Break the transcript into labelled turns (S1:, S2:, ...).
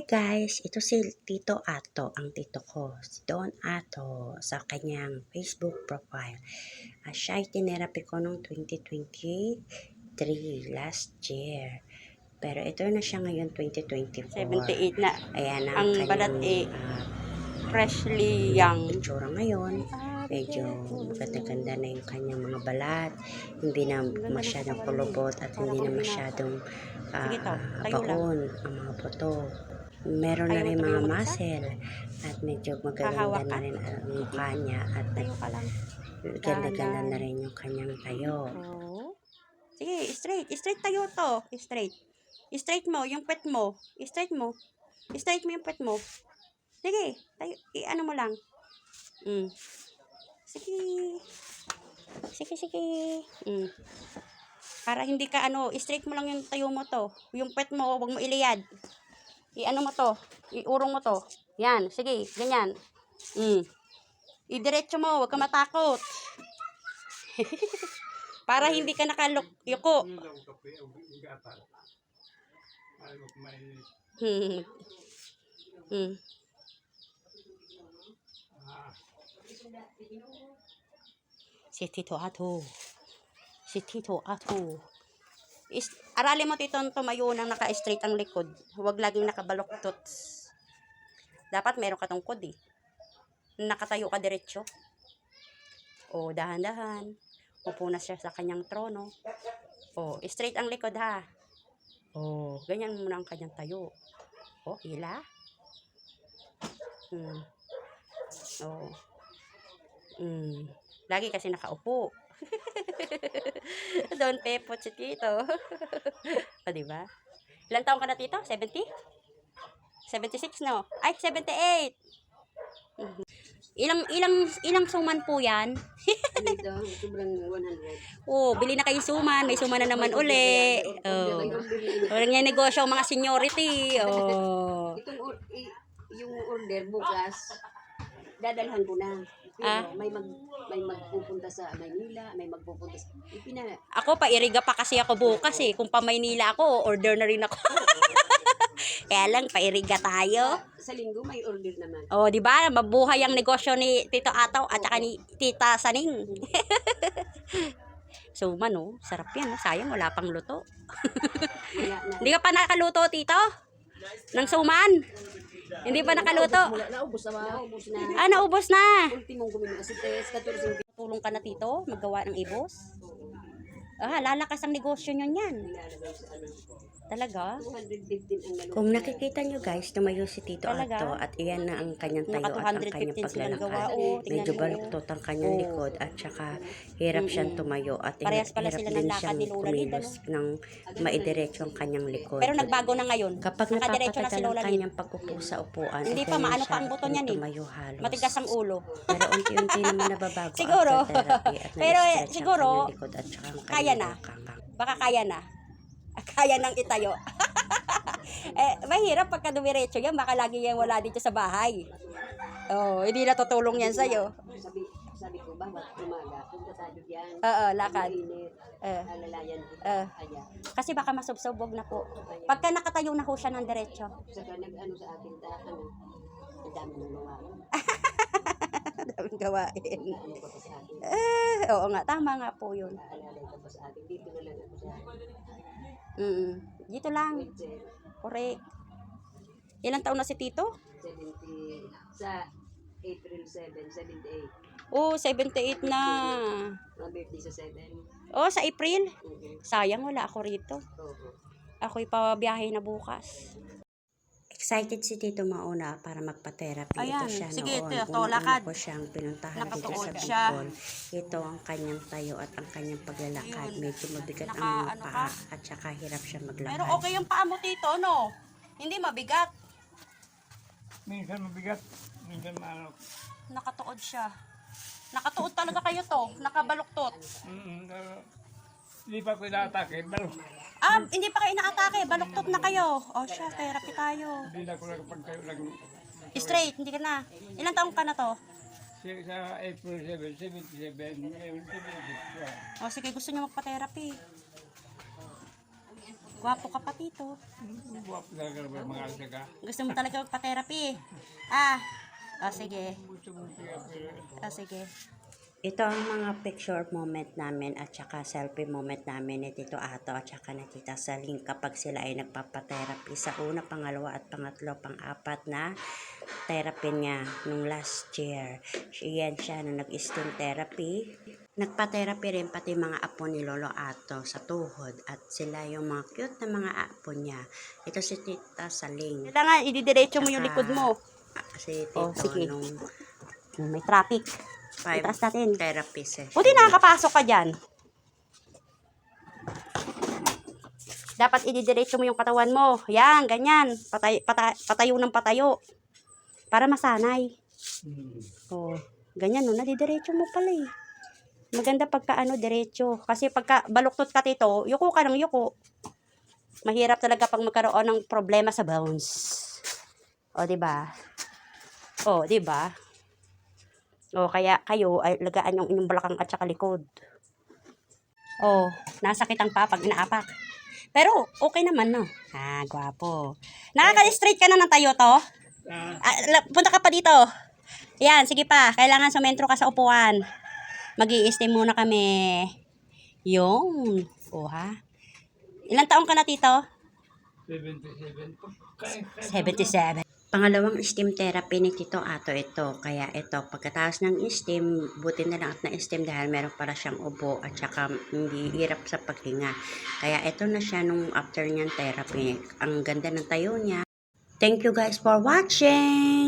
S1: Hi guys! Ito si Tito Ato, ang tito ko, si Don Ato, sa kanyang Facebook profile. Ah, siya ay tinerapi ko noong 2023, last year. Pero ito na siya ngayon, 2024.
S2: 78 na.
S1: Ayan ang,
S2: Ang
S1: kanyang
S2: balat eh,
S1: ah,
S2: Freshly young.
S1: itsura ngayon. Medyo ganda-ganda na yung kanyang mga balat. Hindi na masyadong kulubot at hindi na masyadong
S2: lang.
S1: baon ang mga buto. Meron na rin mga muscle at medyo magaganda na rin ang mukha niya at ganda-ganda na rin yung kanyang tayo.
S2: Oo. Sige, straight. Straight tayo to. Straight. Straight mo, yung pet mo. Straight mo. Straight mo yung pet mo. Sige, tayo. I-ano mo lang. Mm. Sige. Sige, sige. Mm. Para hindi ka ano, straight mo lang yung tayo mo to. Yung pet mo, wag mo iliyad. I-ano mo to. Iurong mo to. Yan, sige, ganyan. Mm. Idiretso mo, wag ka matakot. Para hindi ka nakalok yuko. Hmm. Hmm. Si Tito Ato. Si Tito Ato. Is, aralin mo tito tumayo nang naka-straight ang likod. Huwag laging nakabaloktot. Dapat meron ka tungkod eh. Nakatayo ka diretso. O, dahan-dahan. Upo na siya sa kanyang trono. O, straight ang likod ha. O, ganyan muna ang kanyang tayo. O, hila. Hmm. O. Hmm. Lagi kasi nakaupo. Doon pepot si Tito. o, diba? Ilan taong ka na, Tito? 70? 76, no? Ay, 78! Mhm. Ilang, ilang, ilang suman po yan?
S3: Dito, sobrang 100.
S2: Oh, bili na kayo suman. May suman na naman uli. Oh. Walang nga negosyo ang mga seniority. Oh.
S3: Itong or- i- yung order bukas, dadalhan ko na. Pero
S2: Ah.
S3: may mag may magpupunta sa Maynila, may magpupunta sa Ipina.
S2: Ako, pairiga pa kasi ako bukas eh. Kung pa Maynila ako, order na rin ako. Kaya lang, pairiga tayo.
S3: Sa linggo may order naman.
S2: Oh, di ba? Mabuhay ang negosyo ni Tito Ataw at saka ni Tita Saning. Suman, oh. Sarap yan. oh. Sayang, wala pang luto. Hindi ka pa nakaluto, Tito? Ng suman? Hindi pa nakaluto?
S3: Wala na, ubos na ba? Naubos na.
S2: Ah, naubos na.
S3: Ultimong gumino kasi test, 14
S2: Tulong ka na, Tito, maggawa ng ibos. Ah, lalakas ang negosyo nyo yan.
S3: nilalagay sa ano.
S2: Talaga?
S3: 215 ang nalulog.
S1: Kung nakikita nyo guys, tumayo si Tito
S2: Talaga?
S1: Ato at iyan na ang kanyang tayo
S2: Naka
S1: at ang kanyang
S2: 215 sila nagawa.
S1: paglalakad.
S2: Oh, tingnan
S1: Medyo
S2: mo.
S1: baluktot ang kanyang
S2: Oh.
S1: likod at saka hirap siyang tumayo at
S2: Parehas
S1: hirap,
S2: pala
S1: hirap
S2: sila ng
S1: din
S2: lakad
S1: siyang
S2: ni Lola Lid,
S1: kumilos ng maidiretso ang kanyang likod.
S2: Pero nagbago na ngayon.
S1: Kapag
S2: Nakadiretso na si
S1: napapatagal ang
S2: Lola
S1: kanyang pag-upo sa upuan,
S2: Hindi pa, maano pa ang buto niyan eh.
S1: tumayo halos.
S2: Matigas ang ulo.
S1: Pero unti-unti naman nababago
S2: Siguro.
S1: after therapy at
S2: Pero,
S1: na-stretch ang
S2: siguro,
S1: kanyang likod at saka ang
S2: kaya na. Baka kaya na. Kaya nang itayo. eh, mahirap pagka dumiretso yan. Baka lagi yan wala dito sa bahay. Oh, hindi na tutulong yan sa'yo.
S3: Sabi, sabi ko, bawat umaga, punta tayo diyan.
S2: Oo, lakad. Eh,
S3: alalayan. Kaya,
S2: kasi baka masubsobog na po. Pagka nakatayo na ho siya ng diretso.
S3: saka nag-ano sa akin, ano, ang dami ng
S2: gawain.
S3: pa sa akin.
S2: Eh, oo nga, tama nga po yun.
S3: Sa akin. Dito na lang ako sa
S2: Mm Dito lang. Correct. Ilang taon na si Tito?
S3: 70, sa April 7, 78.
S2: Oh, 78 na.
S3: Mga birthday sa 7.
S2: Oh, sa April? Sayang, wala ako rito.
S3: Oo.
S2: Ako'y pabiyahe na bukas.
S1: Excited si Tito Mauna para magpa-therapy.
S2: Ayan,
S1: Ito siya
S2: sige,
S1: noon.
S2: Tito,
S1: Unang-una
S2: lakad.
S1: ko siyang pinuntahan dito sa
S2: siya.
S1: Bicol. Ito ang kanyang tayo at ang kanyang paglalakad.
S2: Yun.
S1: Medyo mabigat
S2: Naka-
S1: ang mga
S2: ano
S1: paa
S2: ka?
S1: at saka hirap siya maglakad.
S2: Pero okay yung paa mo, Tito, no? Hindi mabigat.
S4: Minsan mabigat, minsan maalok.
S2: Nakatuod siya. Nakatuod talaga kayo to. Nakabaluktot.
S4: Mm, pero hindi pa ko inaatake,
S2: Ah, hindi pa kayo inaatake. Baluktot na kayo. O siya, therapy tayo.
S4: hindi na ko nakapagtayo lang.
S2: Straight, hindi ka na. Ilang taong ka na to?
S4: Sa, April 7, 77, ngayon 76
S2: O sige, gusto niyo magpa-therapy. Gwapo ka pa, Tito.
S4: Buwap talaga naman mga alsaga.
S2: Gusto mo talaga magpa-therapy. Ah, o sige.
S4: Gusto mo kaya
S2: O sige.
S1: Ito ang mga picture moment namin at saka selfie moment namin ni Tito Ato at saka ni Tita Saling kapag sila ay nagpapa-therapy sa una, pangalawa at pangatlo, pang-apat na therapy niya nung last year. Yan siya nung nag-steam therapy. Nagpa-therapy rin pati mga apo ni Lolo Ato sa tuhod at sila yung mga cute na mga apo niya. Ito si Tita Saling.
S2: Kailangan ididiretso mo yung likod mo.
S1: Si Tito
S2: Oh, sige.
S1: nung
S2: May traffic.
S1: Five
S2: Itaas natin.
S1: therapy session.
S2: Buti nakakapasok ka dyan. Dapat ididiretso mo yung katawan mo. Yan, ganyan. Patay, patay, patayo ng patayo. Para masanay. Oh, ganyan no, nadidiretso mo pala eh. Maganda pagka ano, diretso. Kasi pagka baluktot ka tito, yuko ka ng yuko. Mahirap talaga pag magkaroon ng problema sa bones. O, di ba? O, di ba? O, kaya kayo, ay, lagaan yung inyong balakang at saka likod. O, nasakit ang pa pag inaapak. Pero, okay naman, no? Ah, gwapo. Nakaka-straight ka na ng tayo to?
S4: Ah,
S2: Ah, punta ka pa dito. Yan, sige pa. Kailangan sumentro ka sa upuan. mag steam muna kami. Yung. O, ha? Ilang taong ka na, tito?
S4: 77 po. Kaya, kaya.
S2: 77.
S1: Pangalawang steam therapy ni Tito Ato ito. Kaya ito, pagkatapos ng steam, buti na lang at na-steam dahil meron para siyang ubo at saka hindi hirap sa paghinga. Kaya ito na siya nung after niyang therapy. Ang ganda ng tayo niya. Thank you guys for watching!